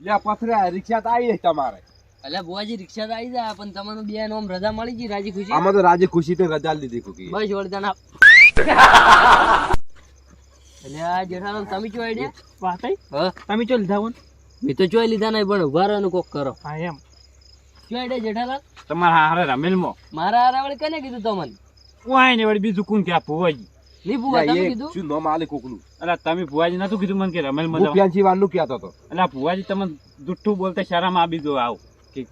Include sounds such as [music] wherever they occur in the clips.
લે પથરે રિક્ષા તો આવી તમારે. એટલે બુઆજી રિક્ષા તો આવી જાય પણ તમારું બે નોમ રજા મળી ગઈ રાજી ખુશી? આમાં તો રાજી ખુશી તો રજા લીધી કુકી બસ વળતા ના એટલે આ જેઠાલાલ તમે ચો આઈડિયા વાત? હ? તમે ચો લીધા મેં તો ચોય લીધા નહીં પણ ઊભા રહેવાનું કોક કરો. હા એમ. ચો આઈડિયા જેઠાલાલ? તમારા હારે રમેલમાં? મારા હારાવળે કને કીધું તમને? વાય ને વળી બીજું કોણ ક્યાં ભુવાજી નહીં ભૂવા તમે કીધું? શું નામ આલે કોકનું? એટલે તમે ભુવાજી નતું કીધું મને કે રમેલમાં હું જાઓ ફેન્સી કહેતો હતો. એટલે ભુવાજી તમે જુઠ્ઠું બોલતા શરમ આપી દો આવ. કે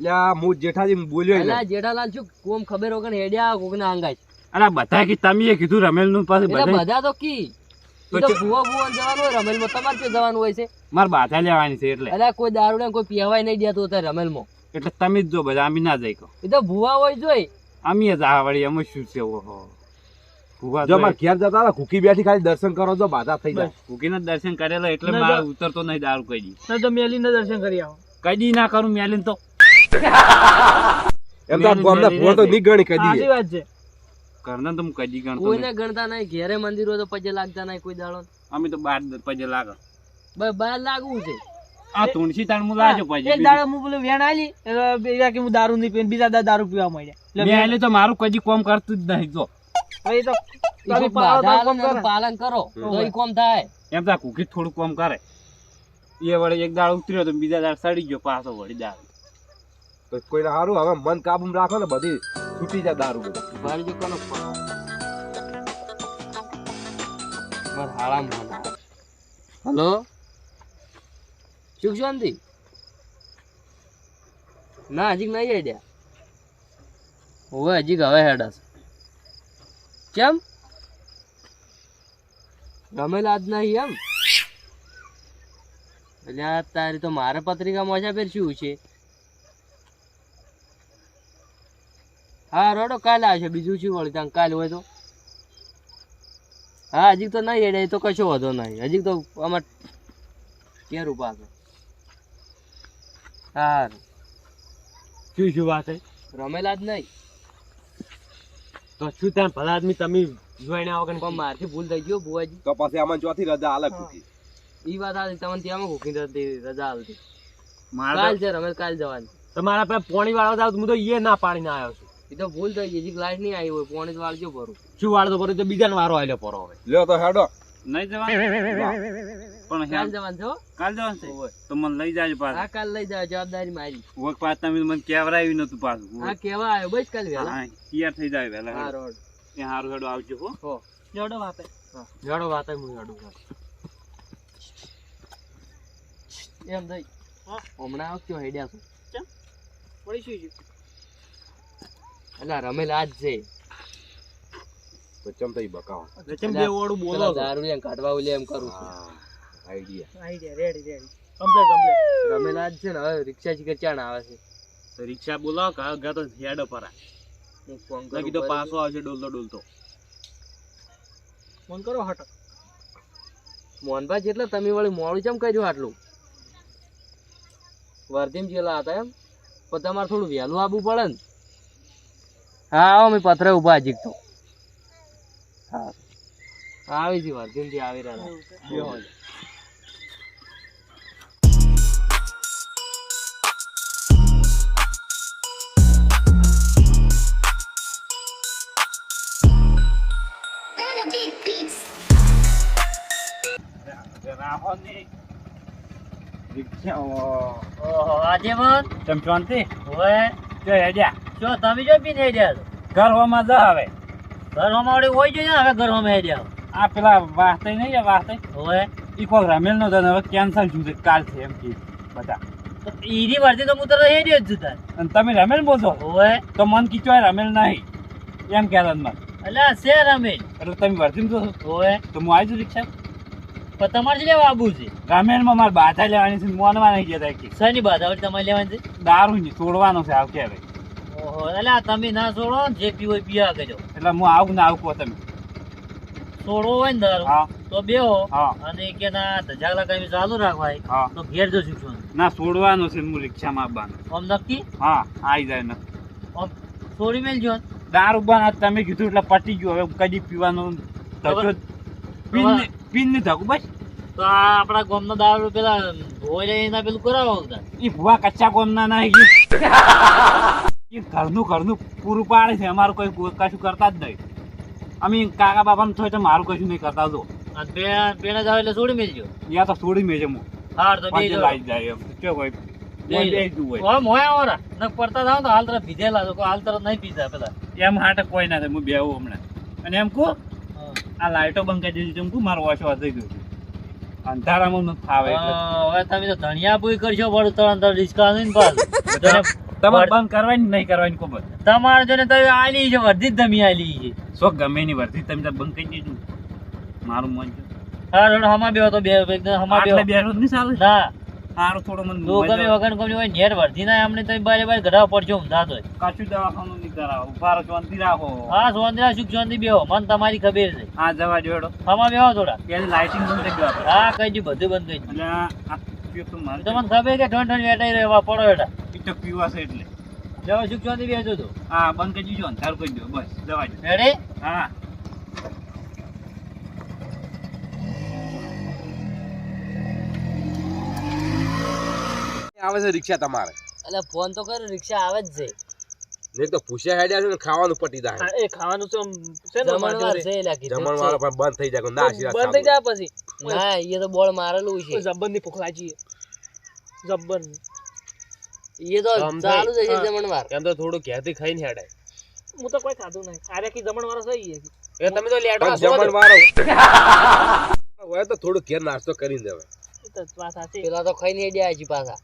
લે હું જેઠાજી બોલ્યો એટલે જેઠાલાલ શું કોમ ખબર વગર હેડ્યા કોક ના અલા બધા કે તમે કીધું રમેલનું પાસે બધા બધા તો કી. તો ઈ તો તે- ભૂવા ભૂવા જવાનું હોય રમેલમાં તમારે શું જવાનું હોય છે? મારે બાધા લેવાની છે એટલે. એટલે કોઈ દારૂ ને કોઈ પીવાય નહીં દેતો રમેલ રમેલમાં એટલે તમે જ જો બધા અમે ના જઈ કહો. એ તો ભુવા હોય જોઈ અમે જ આ વળી અમે શું છે ઓહો. જો મારે ઘેર જતા હતા કુકી બેઠી ખાલી દર્શન કરો જો બાધા થઈ જાય. કુકીના દર્શન કરેલા એટલે મારે ઉતરતો નહીં દારૂ કઈ દી. ના તો મેલીને દર્શન કરી આવો. કઈ દી ના કરું મેલીને તો. એમ તો આ ગામના તો નહીં ગણી કદી સાચી વાત છે. તો હું ગણતો કોઈને ગણતા નહીં ઘેરે મંદિર હોય તો પજે લાગતા નહીં કોઈ દાડો. અમે તો બાર પજે લાગે. બસ બાર લાગવું છે. આ તુણસી તાણ હું લાજો પછી એક દાડો હું વેણ આલી કે હું દારૂ નહીં પીને બીજા દારૂ પીવા મળ્યા મેં એટલે તો મારું કદી કોમ કરતું જ નહીં જો. હવે તો તમે પાલન કરો. તો ઈ કોમ થાય. એમ તો કુકી થોડું કોમ કરે. એ વળી એક દાળ ઉતર્યો તો બીજા દાળ સડી ગયો પાછો વળી દાળ તો કોઈને સારું હવે મન કાબુ રાખો ને બધી છૂટી જાય દારૂ બધું. મારે જો કોનો? મારા ફોન આવે. હલો? સુખ શાંતિ ના હજી નહીં આઈડિયા હવે હજી હવે હેડસ કેમ? રમેલા આજ નહીં એમ. એટલે તારી તો મારે પત્રિકા મોજા ફેર શું છે? હા રોડો કાલે આવશે બીજું શું વળી ત્યાં કાલે હોય તો? હા હજી તો નહીં એડે તો કશો વધો નહીં. હજી તો આમાં કેર ઊભા છે સારું. શું શું વાત હે રમેલા જ નહીં. તો શું ત્યાં ભલા આદમી તમે જોઈને આવો પણ મારથી ભૂલ થઈ ગયો બુવાજી. તો પછી આમાં ચોથી રજા અલગ કુકી ઈ વાત આવી તમને ત્યાં ભૂખી હતી રજા હાલતી. મારા કાલ છે રમેશ કાલ જવાની. તમારા પે પોણી વાળો જાવ હું તો એ ના પાડીને આવ્યો છું. એ તો ભૂલ થઈ ગઈ ગ્લાસ લાઈટ નહીં આવી હોય પોણી વાળજો ભરું. શું વાળો તો તો બીજાનો વારો આવ્યો પરો હવે. લ્યો તો હેડો. નહીં જવાનું? પણ કાલ જવાનું છો કાલ જવાનું છે? તો મને લઈ જાજો પાછું. હા કાલ લઈ જાવ જવાબદારી મારી. વખ પાછ તમે મને કેવરાયું નતું પાછું. હા કેવા આવ્યો બસ કાલ વેલા હા, તૈયાર થઈ જાય વેલા હા રોડ ત્યાં હારું હેડો આવજો હો. હો. વાતે. હા. જડો વાતે હું જડું એમ થઈ હા. હમણાં આવ ક્યો હેડ્યા છું. વળી શું છે? એટલે રમેલ આજ છે. તો ચમતા બકાવ? ચમ બે ઓળું બોલો દારૂ એમ કાઢવા ઓલે એમ કરું છું. હા. Idea idea ready ready complete complete રમેલ આજ છે ને હવે રિક્ષા શીખર ચાણ આવે છે. રિક્ષા બોલાવો કે ગા તો હેડો પરા હું ફોન લગી તો પાછો આવશે ડોલતો ડોલતો. ફોન કરો હટો. મોહનભાઈ જેટલે તમે વળી મોડું ચમ કર્યું આટલું? વર્ધીમ જેલા હતા એમ? પણ તમારે થોડું વહેલું આવવું પડે ને. હા આવો મેં પથરે ઊભા હજી તો. હા. આવી છે વર્ધીમથી આવી રહ્યા. આ પેલા વાસ્તે નહીં છે વાસ્તે ઓય ઈ કોક રમેલ નો તને હવે કેન્સલ થયું કાલ છે એમ કે બધા. તો ઈરી વર્તી તો હું તો રહી રહ્યો જ અને તમે રમેલ બોલશો ઓય તો મન કીચો રમેલ નહીં. એમ કહેતા મને. એટલે છે રમેશ એટલે તમે વર્તી તો ઓય તો હું આવી છું રિક્ષા પણ તમારે જ લેવા આવું છે? રમેલમાં મારે બાધા લેવાની છે મોનવા નહીં જતા કે. શેની બાધા? હોય તમારે લેવાની છે? દારૂ ની છોડવાનો છે આવ કે ઓહો એટલે તમે ના છોડો ને જે પીવો પીવા કરજો એટલે હું આવું ને આવું કહો તમે. છોડવો હોય ને દારૂ તો બેહો અને કે ના ધજાગલા કઈ ચાલુ રાખવાય. તો ઘેર જો છું. ના છોડવાનો છે હું રિક્ષામાં આવવાનો. આમ નક્કી? હા આવી જાય ને. આમ છોડી મેલજો. દારૂ બના તમે કીધું એટલે પટી ગયું હવે કદી પીવાનું પીન ને ધક્કો બસ. તો આ આપણા ગામનો દારૂ પેલા હોય એના પેલું કરાવો બધા. ઈ કચ્ચા કોમના ના ઈ ઈ ઘરનું ઘરનું પૂરું પાડે છે. અમારું કોઈ કશું કરતા જ નહીં. અમે કાકા બાપાને થોય તો મારું કશું નહીં કરતા જો. જાવ એટલે છોડી મેલજો. યા તો છોડી મેજે હું હાર તો બે લાઈ જાય એમ. કે કોઈ પડતા થાવ તો હાલ તરફ ભીજેલા હાલ તરફ નહીં પીધા પેલા. એમ હાટે કોઈ ના થાય. હું બેવું હમણાં. અને એમ કહું આ લાઈટો બંધ કરી દીધી એમ કહું મારો ઓછો વધી ગયો અંધારામાં નથી ફાવે હવે તમે તો ધણિયા પૂરી કરશો પણ તો રિસ્કા નહીં પાછું. [laughs] તમારે બંધ કરવાની નહીં કરવાની ખબર? તમારે જો ને તમે આલી છે વર્ધી ધમી આલી છે. શોખ ગમે નહીં વર્તી તમે તો બંધ કરી દેજો મારું મન છે. હા રોડ હમા બેહો તો બે એકદમ હમા નહીં ચાલે ના. સારું થોડું મને તો ગમે વગર ગમે હોય નેર વર્ધી ના અમને તો બારે બારે ઘડા પડશો ઊંધા તો કાચું દવાખાનું નહીં કરાવો. ઊભા રહો શાંતિ રાખો. હા સોંદરા સુખ શાંતિ બેહો. મન તમારી ખબર છે. હા જવા દેડો હમા બેહો થોડા. પેલી લાઇટિંગ બંધ કરી દો હા કઈ દી બધું બંધ કરી પીવું તો તમને ખબર કે ઠંડ ઠંડ વેટાઈ રહ્યો પડો એટા ઈ પીવા છે એટલે. જવા સુખ શાંતિ બેસજો તો. હા બંધ કરી ને અંધારું કરી દો બસ જવા દો રેડી હા. આવે છે રિક્ષા તમારે? એટલે ફોન તો કર રિક્ષા આવે જ છે. નહીં તો પૂછ્યા હેડ્યા છે ને ખાવાનું પટી જાય. એ ખાવાનું તો છે ને જમણવાર મારે છે લાગી કીધું જમણ વાળો પણ બંધ થઈ જાય ના આશીર્વાદ બંધ થઈ જાય પછી. ના એ તો બોળ મારેલું છે. જબ્બરની ભૂખ લાગી. જબ્બર. એ તો ચાલુ છે. જમણવાર. એમ તો થોડું ઘેરથી ખાઈને હેડાય હું તો કોઈ ખાધું નહીં. આરે કી જમણ વાળો સહી છે એ તમે તો લેટ જમણ વાળો હોય તો થોડું ઘેર નાસ્તો કરીને દેવાય. એ તો ખાઈ નહીં પેલા હેડ્યા છે પાછા.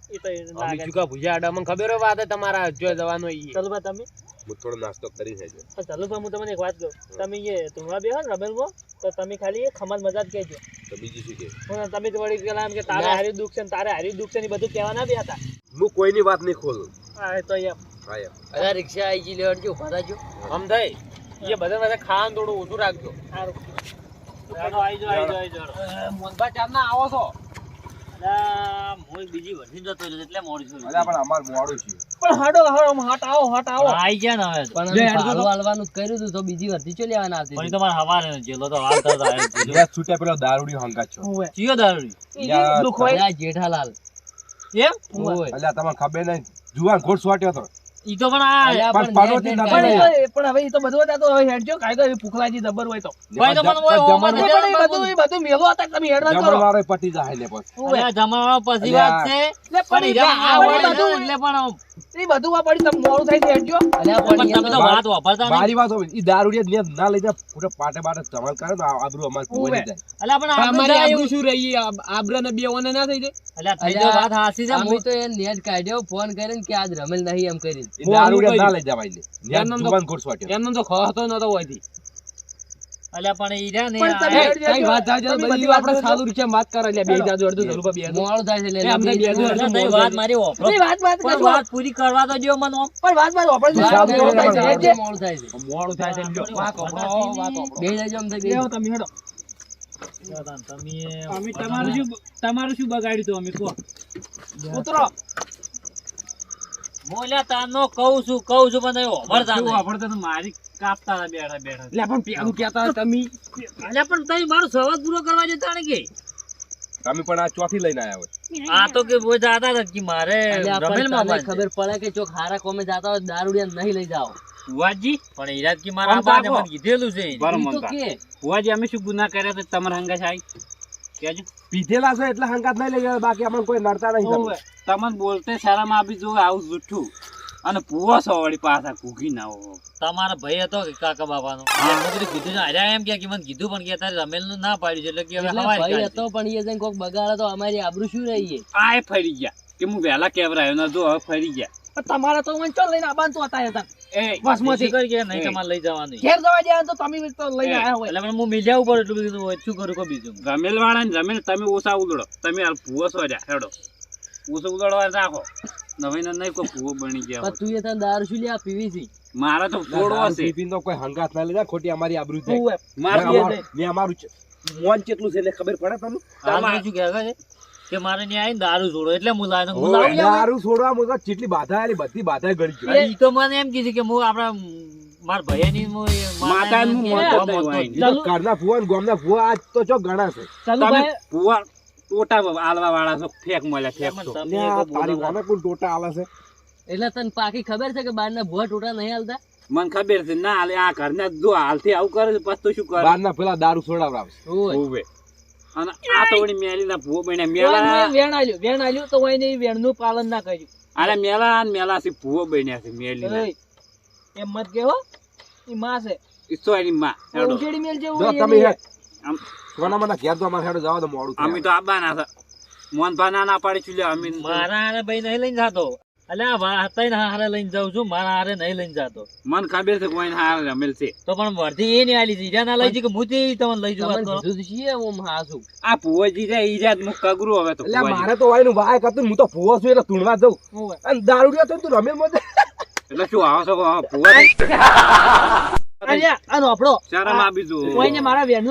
અમે ચૂકા લાગે ભૂજ્યા આડા? મને ખબર વાત તમારા જો જવાનો ચાલો બા તમે. હું થોડો નાસ્તો કરી હેજો પણ ચાલો ભાઈ હું તમને એક વાત કહું. તમે એ તુંગા બેહો ને રમેલમાં તો તમે ખાલી એ ખમણ મજા જ કહેજો. તો બીજું શું કે? હું તમે તો વળી પેલા એમ કે તારે હારી દુઃખ છે ને તારે હારી દુખ છે ને બધું કહેવા ના બે હતા. હું કોઈની વાત નહીં ખોલું. હા તો એમ. હા એમ. અરે રિક્ષા આવી ગઈ લેવડજો ઊભા થાજો આમ થાય? એ બધા બધા ખાવાનું થોડું ઓછું રાખજો. સારું. આવી જાઓ આવી જાઓ આવી જાઓ. ચાર ના આવો છો? અલા, બીજી વર્ધી જતો એટલે મોડી છું. અલ્યા પણ અમાર મોડું છે પણ હાડો હાડો હટ આવો હટ આવો. આઈ ગયા ને હવે. તો. લે, હાલવાનું કર્યું હતું તો બીજી વર્ધી ચો લેવાના હતી. પણ તમારે હવારે જેલો તો હાલ થતા આવ્યો છે. મેં છૂટ્યા પેલો દારૂડી હંગાત છો. ચિયો દારૂડી? જેઠાલાલ. એમ? હોવે. અલ્યા તમને ખબર નહીં જુવાન ઘોડ સુવાટ્યો તો ઈ તો પણ આ પણ પનોતી ના પણ પડે. એ તો- પણ હવે તો બધું હતા તો હવે હેડજો કાંઈ તો એ ભૂખ લાગી હોય તો. ભાઈ તો પણ બધું બધું મેલો હતા તમે હેડવા જમણ કરો? વાળો પટી જાય ને પછી. વાત છે. એટલે પણ પણ આ આ વળી વળી બધું એટલે પણ એ બધું આ પડી તમે મોડું થાય તો પણ તમે તો વાત વાપરતા મારી વાત હોય ઈ દારૂડિયા ને ના લઈ જાય પૂરા પાટે પાટે ધમાલ કરે તો આબરૂ અમારે કોઈ જાય. અલ્યા, પણ આપણે જાય શું રહી? આબ્રા ને બે ઓને ના થઈ જાય? અલ્યા, થઈ તો વાત હાસી છે. તો એ નેટ કાઢ્યો ફોન કરીને કે આજ રમેલ નહીં એમ કરી ઈ દારૂડિયા ના લઈ જવાય ને તો- જુવાન ઘોડ એમનો તો ખતો નતો હોયથી. અલ્યા, પણ ઈ ને પણ તમે આ- હેડજો. કઈ વાત થાય છે તો તમે બધી બધી આપણે કરો. રૂપિયા વાત કરો એટલે બે જાજો અડધું ધરું બે મોડું થાય એટલે એ બે બે જણ જણ અલ્યા, તઈ વાત મારી વાપરો. વાત વાત પણ વાત પૂરી કરવા તો દ્યો મને પણ વાત વાત વાપરજો વાત થાય છે. તમારે. થાય છે મોડું થાય છે જો. વાત વાપરો, વાત વાપરો. બે જજો આમ થઈ બેહો તમે હેડો તમે અમે તમારું શું તમારું શું બગાડ્યું તું અમે કો ઉતરો હું અલ્યા કહું છું કહું છું પણ તઈ નહીં. વાપરતા તો મારી કાપતા હતા બેઠા બેઠા લે પણ પેલું કહેતા તમે. અલ્યા, પણ તઈ મારો સવાલ પૂરો કરવા જતા ને કે? તમે પણ આ ચોથી લઈને આયા હોય. આ તો કે બોય જાતા હતા કે મારે. ખબર પડે કે ચોક હારા કોમે જાતા હોય દારૂડિયા નહીં લઈ જાઓ. ભુવાજી પણ ઈરાદ કે મારા બાને મને કીધેલું છે. તો કે. અમે શું ગુના કર્યા તો તમારા હંગા છે કેજો. પીધેલા છો એટલે હંકાત નહીં લઈ બાકી અમને કોઈ નડતા નહીં તમને બોલતે શરમ આપી જો આવું જૂઠું અને પૂવો છો વળી પાછા કૂકી ના હો. તમારા ભાઈ હતો કે કાકા બાપાનો? નો મેં કીધું કીધું અરે એમ કે કે મને કીધું પણ કે તારે રમેલનું ના પાડ્યું છે એટલે કે હવે ભાઈ હતો પણ એ જઈને કોક બગાડે તો અમારી આબરૂ શું રહી આ ફરી ગયા. કે હું વહેલા કેવરાયો? ના જો હવે ફરી ગયા. તમારા તો ચો લઈને આબાન તો હતા હતા એ બસમાંથી. કરી કે નહીં. તમારે લઈ જવાનું. ઘેર જવા જાય તો તમે તો લઈને આયા હોય. એટલે હું મિલ્યા ઉપર એટલું બધું હોય, શું કરું કહો બીજું. રમેલ વાળા ને રમેલ તમે ઓછા ઉલડો તમે હાલ ભૂવો છો રહ્યા હેડો. ઓછો ઉલડવા રાખો. નવીન નહીં કોઈ ભૂવો બની ગયા તું એ તને દારૂ શું લે પીવી છે? મારા તો ફોડવો છે. પી તો કોઈ હંગાત ના લઈ ખોટી અમારી આબરૂ જાય. મેં અમારું-. મોન કેટલું છે એટલે ખબર પડે તમને? શું કહેવાય? છે કે મારે ન્યાય આવીને દારૂ છોડો. એટલે હું લાવ્યો હું લાવું દારૂ છોડવા મુકો જેટલી બાધા આલી બધી બાધા ગળી ગઈ. ઈ તો મને એમ કીધું કે હું આપણા માર ભાઈની હું માતા નું માતાનું મોત મોત તો ઘરના ફુવા ને ગામના ફુવા આજ તો જો ગણા છે. ચાલુ તમે ભાઈ. ભૂવા ટોટા આલવા વાળા છો ફેક મળ્યા ફેક તો. તારી ના. વાને કોણ ટોટા આલે છે? એટલે તને પાકી ખબર છે કે બારના ભૂવા ટોટા નહીં હાલતા? મને ખબર છે ના હાલે આ ઘરના જો હાલથી આવું કરે છે પછી તો શું કરે? બહારના પેલા દારૂ છોડાવડાવશે ઓય. અને આ તો વળી મેલીના ભૂવો બન્યા. મેલા વેણ આલ્યું. વેણ આલ્યું તો હોય ને વેણનું પાલન ના કર્યું. અરે મેલા અને મેલા છે ભૂવો બન્યા છે મેલીના એમ મત કેવો ઈ માં છે. ઈસો એની માં હેડો. ઉછેડી મેલ જેવું જો તમે હેડ આમ કોના મને ઘેર તો અમારે હેડો જવા દો મોડું અમે તો આબાના છે. મોહનભા ના ના પાડી છું અમે મારા ભાઈ નહીં લઈને જાતો. એટલે આ વા- ત્રણ હારે લઈને જાઉં છું મારા હારે નહીં લઈને જાતો. મન ખબર છે કોઈ હારે રમેલ છે. તો પણ વર્ધી એ નહીં આલી ઈજા ના લઈ જી કે હું તે તમને લઈ જવા તો જુદ છીએ ઓમ હાસું આ ભૂવોજી જી ઈ ઈજા મુખ કગરું હવે તો એટલે મારે તો વાયનું વાય કરતું હું તો ફુવો છું એટલે તુણવા જઉં. અને દારૂડિયા તો તું રમે મત એટલે શું આવો છો હા, [laughs]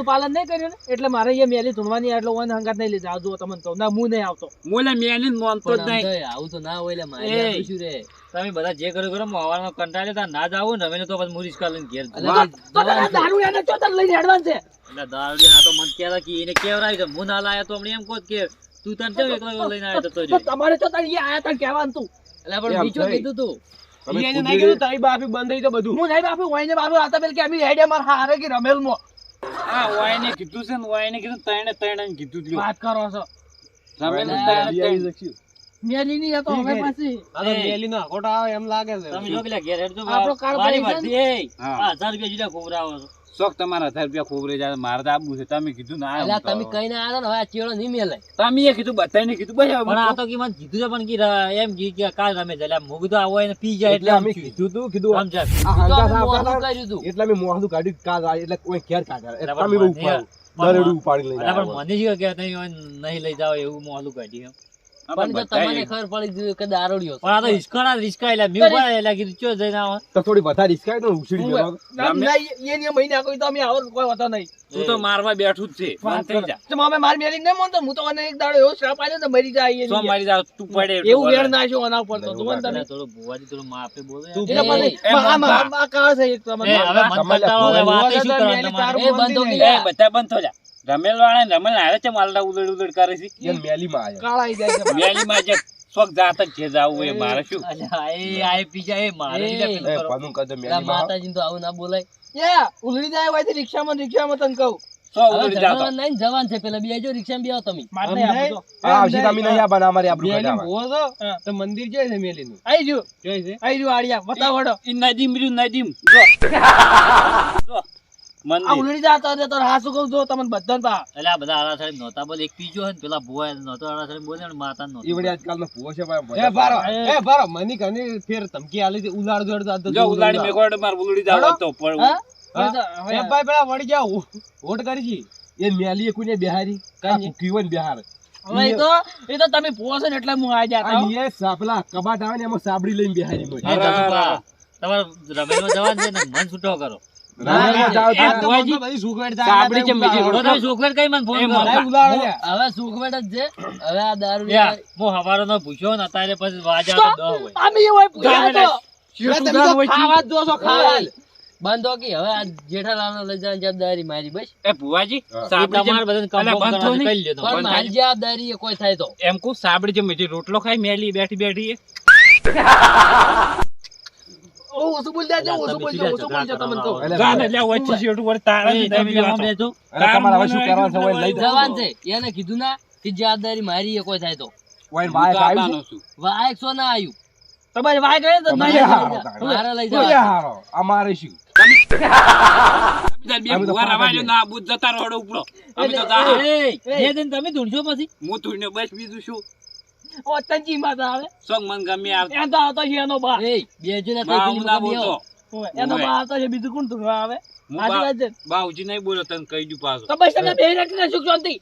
પાલન નહીં કર્યું ને એટલે મારે અહીંયા મેલી ધૂણવાની એટલે ઓને હંગાત નહીં લઈ જાવ તમને કહું. ના હું નહીં આવતો. મોલે મેલીને મોનતો જ નહીં. આવું તો ના હોય મારે શું રે. તમે બધા જે કરો કરો હવાનો કંટાળે તા ના જાવ ને રમીને તો પછી રિસ્કા લઈને ઘેર. તો લઈને હેડવાનું છે? એટલે દારૂડિયા આ તો મને કહેતા કે એને કેવરાય છે. હું ના લાયા તો એમ કહો કે તું તને કેમ એકલો લઈને આવ્યો તો તમારે તો આયા તને કહેવાનું તું. એટલે પણ બીજું કીધું તું. તમે ઈ એને ખુદ નહીં જોડે- કીધું તારી બાપી બંધ થઈ તો બધું. હું નહીં બાપી? હોય ને બાપી આવતા પેલા કે અમે હેડે માર હારે કે રમેલ મો આ વાયને કીધું છે ને કીધું ત્રણે ત્રણે કીધું જ વાત કરો હજાર રૂપિયા જેટલા ખોબરાવો છો. શોખ તમારા હજાર રૂપિયા ખોબરે જાય મારે તો આપવું છે. તમે કીધું ના એટલે તમે કઈ ના આવ્યા ને હવે આ ચેડો નહીં મેલે. તમે એ કીધું બધાને કીધું બસ પણ આ તો કે મને કીધું છે પણ કે એમ કી કે કાલ રમે છે. એટલે આમ મુગું તો આવો એને પી જાય એટલે અમે કીધું તું કીધું આમ જાય. કર્યું તું. એટલે અમે મોઢું કાઢ્યું કાલ એટલે કોઈ ઘેર કાઢ્યા એટલે એટલે તમે બહુ મને- દરેડું ઉપાડી લઈ પણ મને શું કે નહીં હોય, નહીં લઈ જાવ એવું મોહલું કાઢ્યું એમ. હા, પણ જો તમને ખબર પડી ગયું કે દારૂડિયો પણ આ તો હિસકાણા જ હિસકા એટલે એટલે કીધું ચો જઈને આવો. તો થોડી વધારે રિસ્કાય તો ઉછળી જવાનો. તું તો મારવા બેઠું જ છે. બંધ થઈ જા. સો મારી તું એવું તો એવું જુઓ ને. થોડું ભુવાજી થોડું માપે બોલો. તું યાર. ભાઈ, એમ બંધા. એ, હવે મન તમારે કંટાળો આવે, ભુવા વાતે શું કરવાનું તમારે? એ બંધો એ બધા બંધ થો જા. રમેલ વાળા રમેલ આવે છે માલડા ઉદડ ઉદડ કરે છે? એને મેલીમાં આયા. મેલીમાં જે શોખ જાત જ છે જાવું એ મારે શું? અલ્યા, એ આ એ પીજા એ મારે એ, બીજા માતાજી એ કરો. પનું. માતાજીને તો આવું ના બોલાય. સો ઉલડી ઉદડ જાતો? ઝઘડો નહીં જવાન છે પેલા બેજો રિક્ષામાં બેહો તમે. મારે નહીં હા, આવશે તમે નહીં આવવાના, અમારી આબરૂ કાઢાવા. તો મંદિર છે છે મેલીનું. આઈ જ્યું. જોઈ છે. આઈ જ્યું આડિયા, બતાવડો. ઈ નદીમ નદીમ. જો. [laughs] જો. આ મંદિર ઉલડી જતા હતા તો હાસુ કહું જો તમને બધાને પા. એટલે આ બધા આડા સાહેબ નહોતા બોલે એક પીજો હોય ને પેલા ભુવા નહોતો આડા સાહેબ બોલે ને માતા નહોતો. ઈ વળી આજકાલનો ભૂવો છે ભાઈ, એ બારો એ. એ બારો મની કની ફેર ધમકી આલી હતી ઉલાડ જોડ તો જો ઉલાડી મેકોડ માર ઉલડી જાવ તો પણ હા? હા? હવે- એ ભાઈ પેલા વળી જાવ વોટ કરી એ મેલીએ કોઈને બેહારી? હોય હવે તો એ તો તમે ભુવા છો ને એટલે હું આ જાતા. આ સાપલા કબાટ આવે ને એમાં સાબડી લઈને બેહારી. એ તમારે રમેલો જવાન છે ને મન છૂટો કરો. બધી કરો કે હવે આ જેઠાલાલ લઈ જવાની જવાબદારી મારી બસ. એ ભુવાજી તમારે બંધ પણ મારી જવાબદારી એ કોઈ થાય તો. એમ કુ સાબડી જેમ રોટલો ખાઈ મેલી બેઠી બેઠી ઓછું બોલ દેજો, વચ્ચે તારા તમે તમારે હવે શું કરવાનું છે લઈ જવાન છે એને કીધું ના કે જવાબદારી મારી એ થાય તો હોય ને હું બાયક આવ્યું છું. વાયક સો ના આવ્યું તમારી વાય ગઈ ને તો તમે. મારે લઈ જવા. અમારે શું ધૂણશો પછી હું તુંને બસ બીજું શું ઓ માતા આવે. સોંગ મન ગમે આવતો એમ તો આવતો છે એનો બા એ બેજો ના બા હું ના બોલતો. એનો બા આવતો છે બીજું કોણ ધૂણવા આવે? હું સાચી બા- વાત છે બાઉજી નહીં બોલો તને કહી દઉં પાછું. તો બસ તમે બે રાખીને સુખ શાંતિ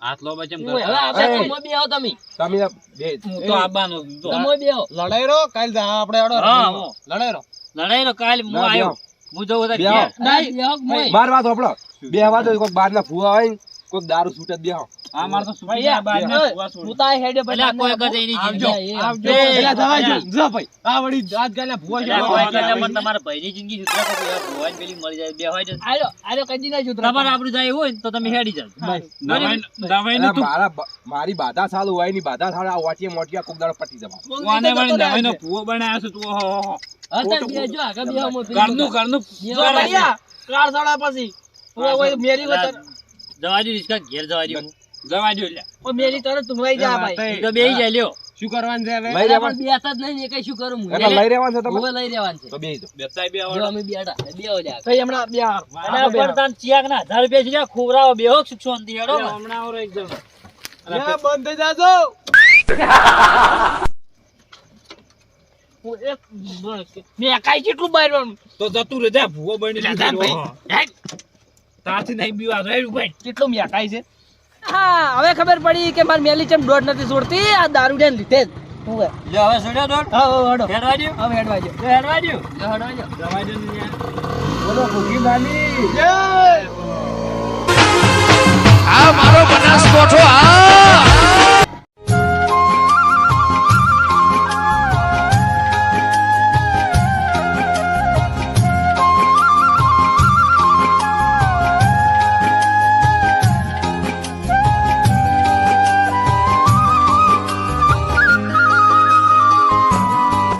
હાથ લો બચમ હવે આપણે એ. તમે બેહો તમે. તમે બે હું તો આવવાનો છું તો. તમે લડાઈ રો કાલ જા આપણે અડો લડાઈ રો લડાઈ રો કાલ હું ના, આવ્યો હું જઉં બે કોઈક બહારના ફુવા હોય કોક દારૂ છૂટે જ આ માર તો કુવા છોડી. હું તો આ હેડે ભાઈ કોઈ કદે એની આવજો, જિંદગી આવજો. પેલા જો, જો ભાઈ. આ વળી દાંત ગાલે ભૂવા છે. કોઈ પણ તમારા ભાઈની જિંદગી સુધરે તો યાર પેલી મરી જાય બે હોય આલો આયો કદી ના સુધરે તમારે આપણું જાય હોય તો તમે હેડી જાવ દવાઈ નું તું મારા મારી બાધા સાલું હોયની બાધા સાળા આ વાટીએ મોટિયા કોક દાડો પટી જવા. કોને વળી દવાઈ નો ભૂવો બનાવ્યો છે તું હો હો ઘરનું ઘરનું કાર સાડા પછી. મેરી વતર જવા દઉં રિસ્કા ઘેર જવા દઉં જવા દઉં લ્યા. ઓ મેરી તરત તુંગવાઈ જા ભાઈ. તો બેહી જાય લ્યો શું કરવાનું છે હવે? લઈ રહેવાનું પણ જ નહીં ને કઈ શું કરું? હું એટલે લઈ રહેવાનું છે તો હવે લઈ રહેવાનું છે. તો બેહી જાઓ. બેતાય બે જો આવડે. અમે બેઠા બેહો લ્યા થઈ હમણા બે હાર. અને તાન ચિયાક ના હજાર રૂપિયા છે ખોવરાવો બેહો સુખ શાંતિ હેડો. હમણા હમણાં એકદમ. એક બંધ જાજો મેં કાઈ કેટલું બારવાનું તો જતું રે જા ભૂવો બની જા ભાઈ. તારથી નહીં બીવા રહ્યું ભાઈ કેટલું મેકાય છે? હા હવે ખબર પડી કે મારી મેલી ચમ દોડ નથી છોડતી આ દારૂ ને લીધે જ. હું હવે છોડ્યો દોડ હા હા, હડો. હેડવા દો હવે હેડવા દો હેડવા દો હેડવા દો જવા દો બોલો ભૂખી માની જય! આ મારો બનાસકોઠો આ